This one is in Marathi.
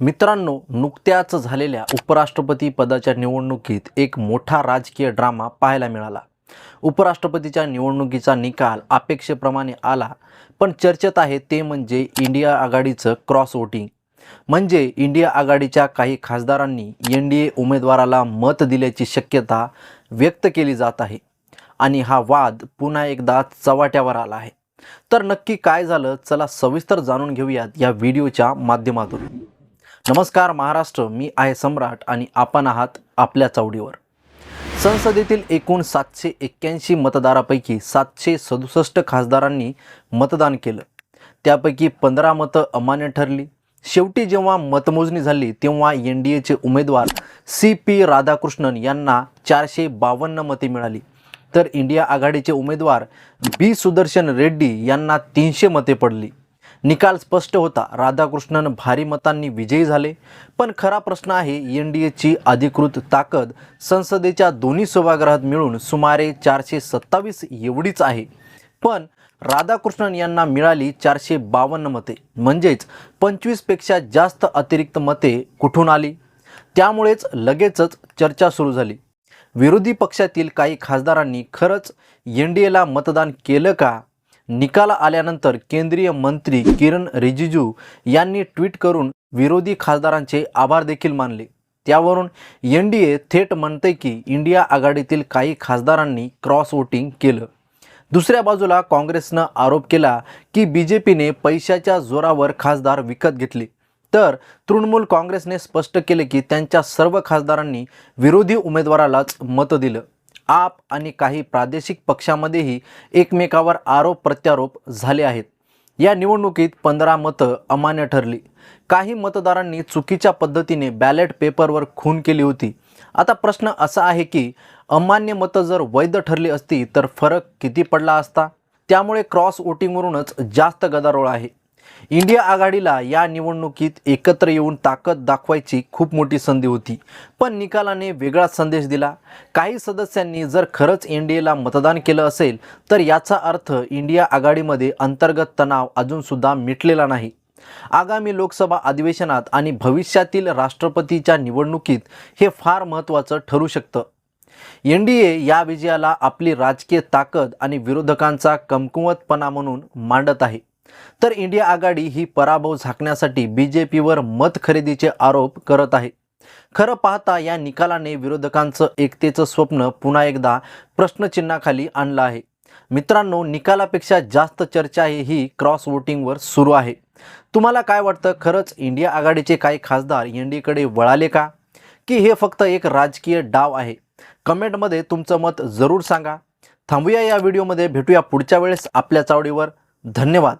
मित्रांनो नुकत्याच झालेल्या उपराष्ट्रपती पदाच्या निवडणुकीत एक मोठा राजकीय ड्रामा पाहायला मिळाला. उपराष्ट्रपतीच्या निवडणुकीचा निकाल अपेक्षेप्रमाणे आला पण चर्चेत आहे ते म्हणजे इंडिया आघाडीचं क्रॉस वोटिंग. म्हणजे इंडिया आघाडीच्या काही खासदारांनी एन डी ए उमेदवाराला मत दिल्याची शक्यता व्यक्त केली जात आहे आणि हा वाद पुन्हा एकदा चव्हाट्यावर आला आहे. तर नक्की काय झालं चला सविस्तर जाणून घेऊयात या व्हिडिओच्या माध्यमातून. नमस्कार महाराष्ट्र. मी आहे सम्राट आणि आपण आहात आपल्या चावडीवर संसदेतील एकूण सातशे एक्क्याऐंशी मतदारापैकी सातशे सदुसष्ट खासदारांनी मतदान केलं. त्यापैकी पंधरा मतं अमान्य ठरली. शेवटी जेव्हा मतमोजणी झाली तेव्हा एन डी एचे उमेदवार सी पी राधाकृष्णन यांना चारशे बावन्न मते मिळाली. तर इंडिया आघाडीचे उमेदवार बी सुदर्शन रेड्डी यांना तीनशे मते पडली. निकाल स्पष्ट होता. राधाकृष्णन भारी मतांनी विजयी झाले. पण खरा प्रश्न आहे एन डी एची अधिकृत ताकद संसदेच्या दोन्ही सभागृहात मिळून सुमारे चारशे सत्तावीस एवढीच आहे. पण राधाकृष्णन यांना मिळाली चारशे बावन्न मते. म्हणजेच पंचवीसपेक्षा जास्त अतिरिक्त मते कुठून आली? त्यामुळेच लगेचच चर्चा सुरू झाली. विरोधी पक्षातील काही खासदारांनी खरंच एन डी एला मतदान केलं का? निकाल आल्यानंतर केंद्रीय मंत्री किरण रिजिजू यांनी ट्विट करून विरोधी खासदारांचे आभार देखील मानले. त्यावरून एन डी ए थेट म्हणते की इंडिया आघाडीतील काही खासदारांनी क्रॉस वोटिंग केलं. दुसऱ्या बाजूला काँग्रेसनं आरोप केला की बी जे पीने पैशाच्या जोरावर खासदार विकत घेतले. तर तृणमूल काँग्रेसने स्पष्ट केले की त्यांच्या सर्व खासदारांनी विरोधी उमेदवारालाच मतं दिलं. आप आणि काही प्रादेशिक पक्षामध्येही एकमेकावर आरोप प्रत्यारोप झाले आहेत. या निवडणुकीत पंधरा मतं अमान्य ठरली. काही मतदारांनी चुकीच्या पद्धतीने बॅलेट पेपरवर खून केली होती. आता प्रश्न असा आहे की अमान्य मतं जर वैध ठरली असती तर फरक किती पडला असता? त्यामुळे क्रॉस वोटिंगवरूनच जास्त गदारोळ आहे. इंडिया आघाडीला या निवडणुकीत एकत्र येऊन ताकद दाखवायची खूप मोठी संधी होती. पण निकालाने वेगळाच संदेश दिला. काही सदस्यांनी जर खरंच एन डी एला मतदान केलं असेल तर याचा अर्थ इंडिया आघाडीमध्ये अंतर्गत तणाव अजूनसुद्धा मिटलेला नाही. आगामी लोकसभा अधिवेशनात आणि भविष्यातील राष्ट्रपतीच्या निवडणुकीत हे फार महत्त्वाचं ठरू शकतं. एन डी ए या विजयाला आपली राजकीय ताकद आणि विरोधकांचा कमकुवतपणा म्हणून मांडत आहे. तर इंडिया आघाडी ही पराभव झाकण्यासाठी बी जे पीवर मत खरेदीचे आरोप करत आहे. खरं पाहता या निकालाने विरोधकांचं एकतेचं स्वप्न पुन्हा एकदा प्रश्नचिन्हाखाली आणलं आहे. मित्रांनो निकालापेक्षा जास्त चर्चा ही ही क्रॉस वोटिंगवर सुरू आहे. तुम्हाला काय वाटतं? खरंच इंडिया आघाडीचे काही खासदार एन वळाले का? की हे फक्त एक राजकीय डाव आहे? कमेंटमध्ये तुमचं मत जरूर सांगा. थांबूया या व्हिडिओमध्ये. भेटूया पुढच्या वेळेस आपल्या चावडीवर. धन्यवाद.